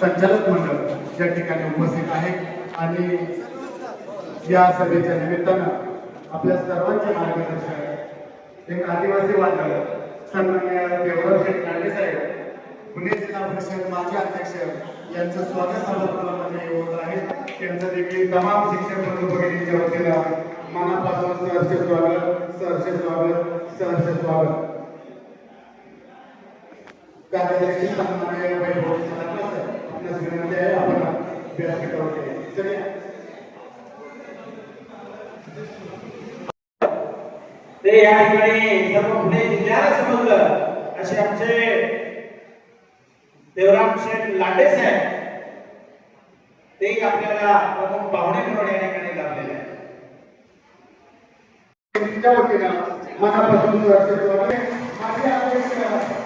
संचालक मंडळ या ठिकाणी उपस्थित आहे आणि या सभेच्या निमित्तानं आपल्या सर्वांचे मार्गदर्शन एक आदिवासी वादळ सन्मान्य देवराव शेठ कांडे साहेब पुणे जिल्हा परिषद माजी अध्यक्ष यांचं स्वागत सभागृहामध्ये होत आहे. त्यांचं देखील तमाम शिक्षक बंधू वतीला मनापासून सहर्ष स्वागत सहर्ष स्वागत सहर्ष स्वागत. ते या ठिकाणी सर्व पुणे जिल्ह्याला समजलं. असे आमचे देवराम शेठ लांडे साहेब तेही आपल्याला प्रमुख पाहुणे म्हणून या ठिकाणी लाभलेले आहे वतीनं मनापासून माझी अपेक्षा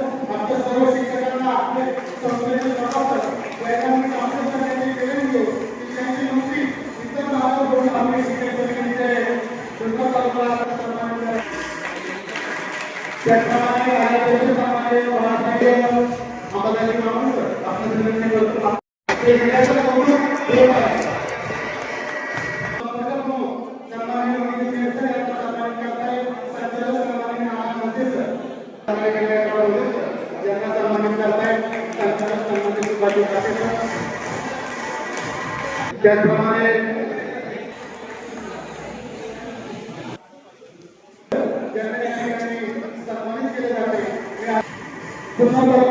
कार्यक्रम ज्यांना त्याचप्रमाणे सन्मानित केले जाते पुन्हा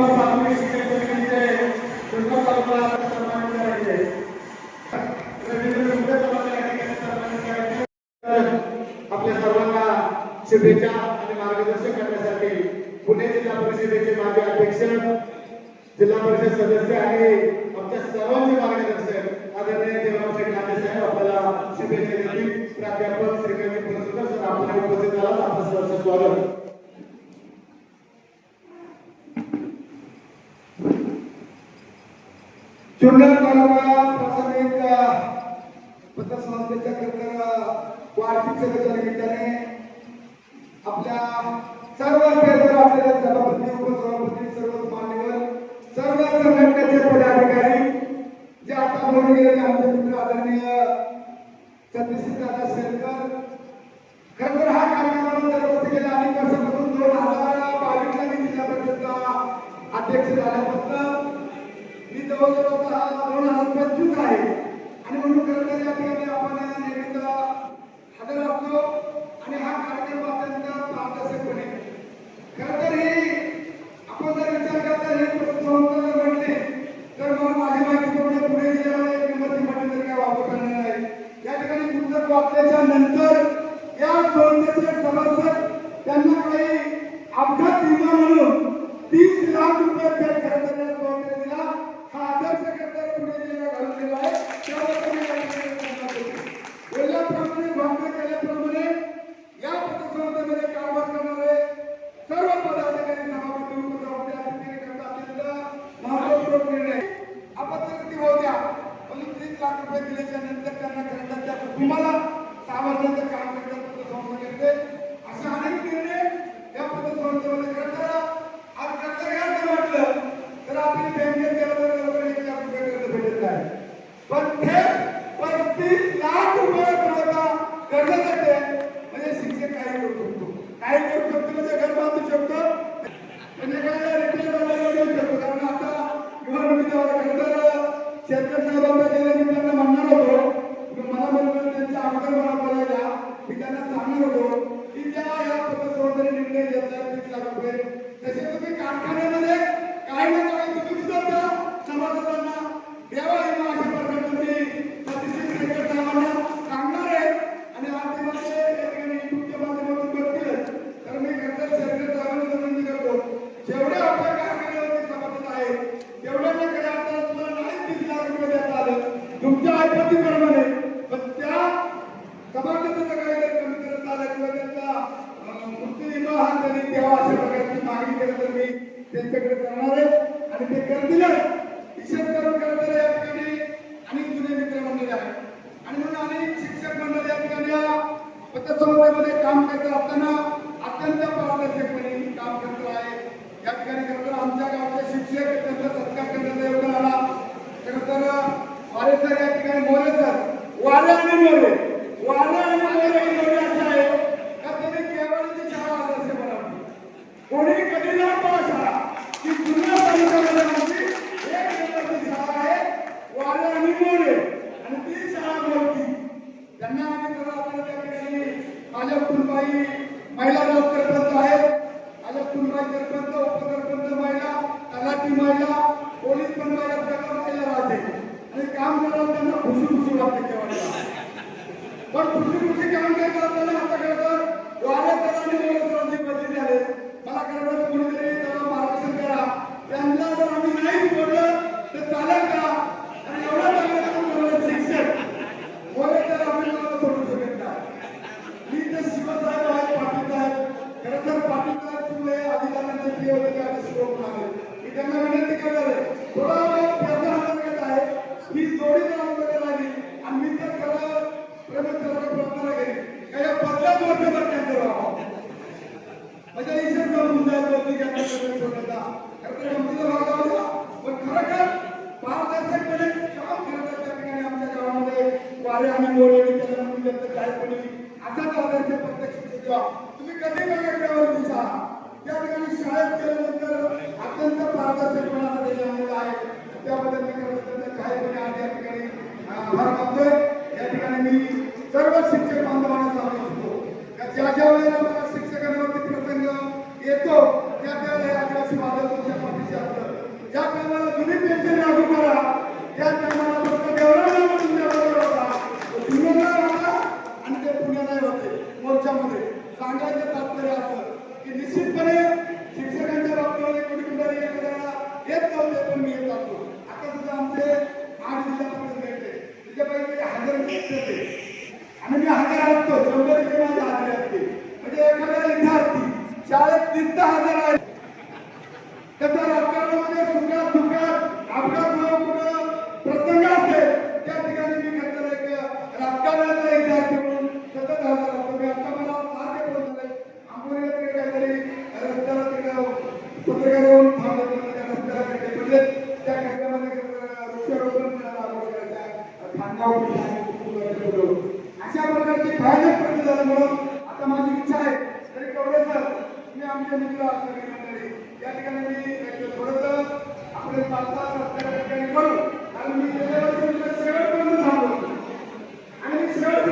परिषद सदस्य आहे. आमच्या सर्वांचे मार्गदर्शक आदरणीय देवराम शेठ साहेब आपल्याला शुभेच्छा देतील. प्राध्यापक श्रीकांत पुरस्कार सर आपण उपस्थित झाला सर्वांचं स्वागत. तालुका पत्रसंस्थेच्या निमित्ताने आपल्या सर्व सभापती उपसभापती सर्व मान्य संघटनेचे पदाधिकारी जे आता बोलून गेले आमचे मित्र आदरणीय सतीश दादा शेरकर तेवढ्या ना कधी आपल्याला तुम्हाला नाही तीस लाख रुपये देता आलं. तुमच्या ऐपतीप्रमाणे पण त्या समाजाचं काय कमी करत आलं किंवा त्यांचा मृत्यू हा त्यांनी तेव्हा अशा प्रकारची मागणी केली तर मी त्यांच्याकडे करणार आहे. आणि ते करतीलच. विशेष करून करणारे या ठिकाणी अनेक जुने मित्र मंडळी आहेत. आणि म्हणून अनेक शिक्षक मंडळ या ठिकाणी पतसंस्थेमध्ये काम करत असताना अत्यंत पारदर्शकपणे काम करतो आहे या ठिकाणी खरं आमच्या गावचे शिक्षक त्यांचा झाला खरं तर वारे सर या ठिकाणी मोरे सर. आणि मोरे वारे वारे आनंदवर येणे त्याला म्हणून व्यक्त काय पडली असाच आदर्श प्रत्यक्ष तुम्ही कधी बघायच्यावर दिसा त्या ठिकाणी शाळेत गेल्यानंतर अत्यंत पारदर्शकपणाचा देश आलेला आहे. त्याबद्दल मी करत काही पण आज या ठिकाणी भार मानतोय. या ठिकाणी मी सर्व शिक्षक बांधवांना सांगू इच्छितो. का ज्या ज्या वेळेला मला शिक्षकांवरती प्रसंग येतो त्या त्यावेळेला आदिवासी वादळ तुमच्या पाठीशी असतं ज्या कामाला तुम्ही पेन्शन लागू करा त्या कामाला सांगायचं तात्पर्य असं की निश्चितपणे शिक्षकांच्या बाबतीमध्ये कुणी कुठेतरी एखाद्याला येत जाऊ पण मी येत असतो. आता सुद्धा आमचे आठ जिल्ह्यापर्यंत भेटले त्याच्यापैकी हजर भेटते आणि मी हजर असतो. शंभर टक्के माझ्या हजर असते. म्हणजे एखादा विद्यार्थी शाळेत तिथं हजार आहे. कसा खांद्यावर ठेवलं अशा प्रकारचे भयानक झालं म्हणून आता माझी इच्छा आहे तरी कवडे सर तुम्ही आमचे मित्र सगळे मंडळी या ठिकाणी मी थोडस आपले पालता सत्कार ठिकाणी करू कारण मी गेल्या वर्षी सगळं बंद झालो. आणि सगळं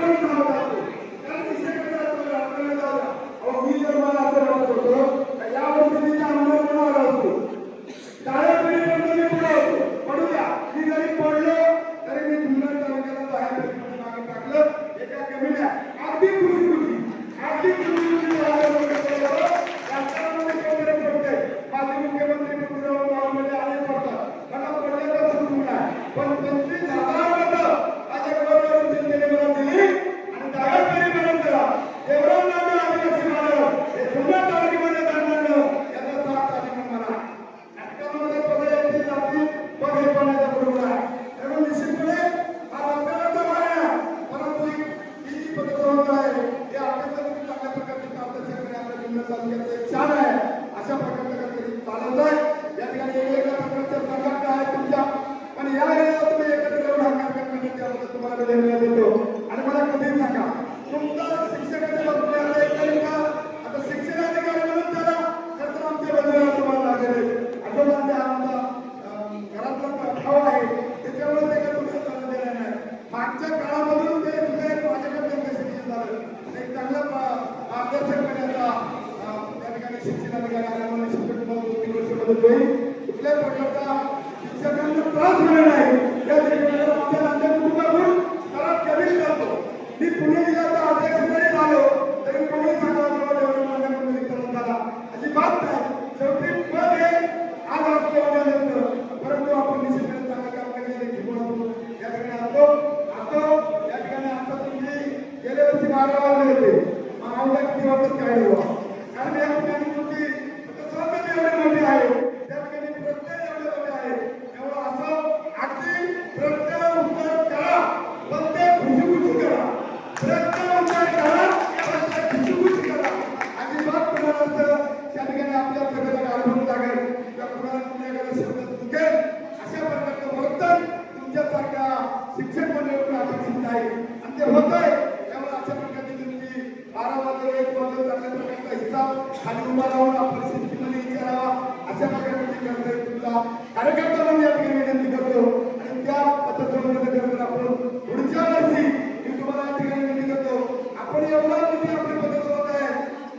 खाली उभा राहून आपल्या स्थितीमध्ये विचारावा अशा प्रकारे करता येईल तुमचा कार्यकर्ता या ठिकाणी विनंती करतो. आणि त्या पद्धतीमध्ये करताना आपण पुढच्या वर्षी मी तुम्हाला या ठिकाणी विनंती करतो. आपण एवढा मोठी आपली पद्धत होत आहे.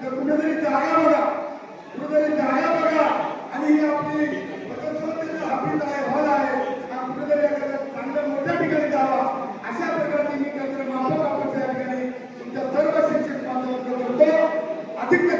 तर कुठेतरी जागा बघा. कुठेतरी जागा बघा. आणि ही आपली पद्धत आपली आहे हॉल आहे. कुठेतरी एखाद्या मोठ्या ठिकाणी जावा. अशा प्रकारचे मी कार्यक्रम आपण आपण तुमच्या सर्व अधिक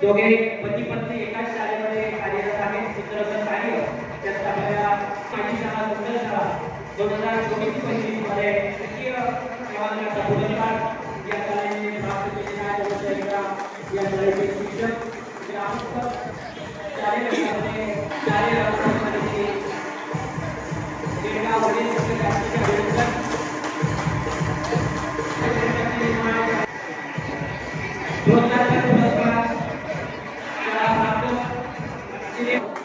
दोघे पती पत्नी एकाच शाळेमध्ये कार्यरत आहेत चित्रसन कार्य त्यात आपल्याला माझी शाळा सुंदर शाळा दोन हज़ार चोवीस पंचवीस मध्ये राष्ट्रीय सेवादलाचा पुरस्कार या शाळेने प्राप्त केलेला आहे दोनशेला या शाळेचे शिक्षक शालेय शालेय वडील शिक्षक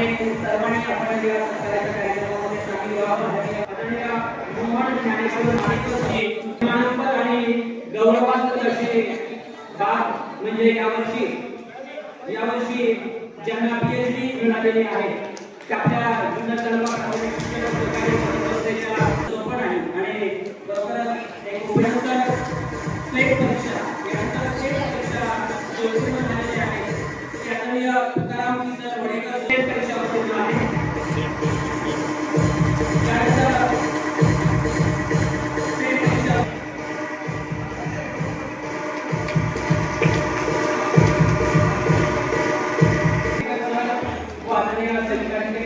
सर्वांनी आपण या सत्काराच्या कार्यक्रमामध्ये सामील व्हावं आणि गौरवास्पद अशी बाब म्हणजे यावर्षी यावर्षी ज्यांना पीएचडी मिळालेली आहे त्या आपल्या जुन्नर तालुका también aceptar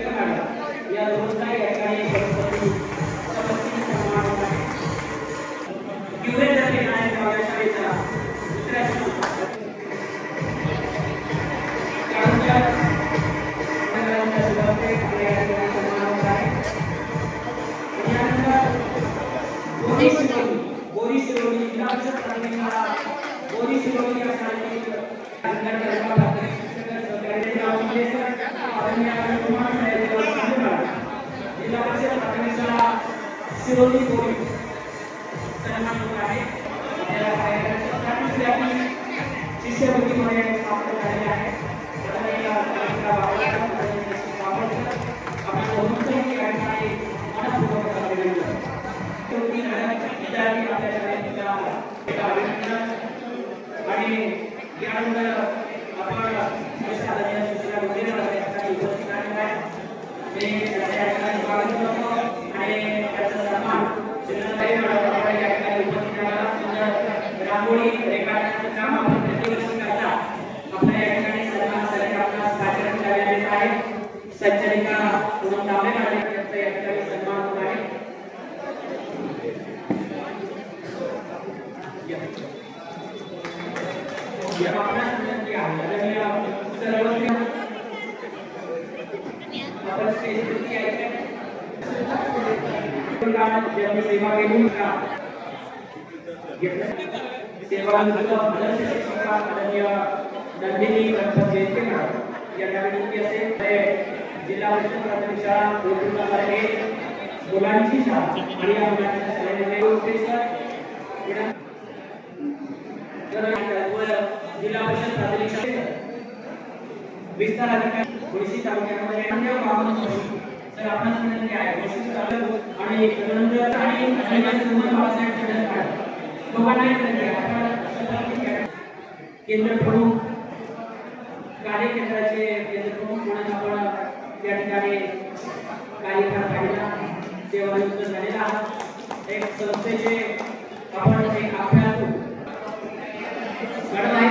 आपल्या शाळेच्या एका अभिनंदन आणि यानंतर आपण उपस्थित आहेत मी त्यांच्या या ठिकाणी स्वागत करतो आणि त्याचा सन्मान शिवराजताई मॅडम आपण या ठिकाणी उपस्थित राहिला सुंदर रांगोळी रेखाटण्याचं काम आपण प्रतिवर्षी करता आपल्या या ठिकाणी सन्मानसाठी आपणास कार्यक्रम करण्यात येत आहे संचालिका पूनम तांबे मॅडम यांचा या ठिकाणी सन्मान होत आहे या आपणास विनंती आहे आदरणीय सर्व आपण स्टेजवरती यायचं ज्यांनी सेवा केली का सेवा आदर्श शिक्षिका आदरणीय नंदिनी गणपत जयंती यांना विनंती असेल ते जिल्हा परिषद प्राथमिक शाळा कोल्हापूरमध्ये मुलांची शाळा आणि या मुलांच्या शाळेमध्ये प्रोफेसर विनंती तर जिल्हा परिषद प्राथमिक शाळेत विस्तार अधिकारी मुळशी तालुक्यामध्ये अन्य बाबत जोशी तर आपणास विनंती आहे जोशी सर आणि तदनंतर आणि श्रीमान सुमन बाबासाहेब केंद्र प्रमुख केंद्र प्रमुख म्हणून आपण त्या ठिकाणी कार्यक्रम पाहिला सेवानिवृत्त झालेला आहात एक संस्थेचे आपण एक घडत आहे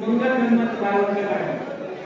मंगल गणपत बालवंत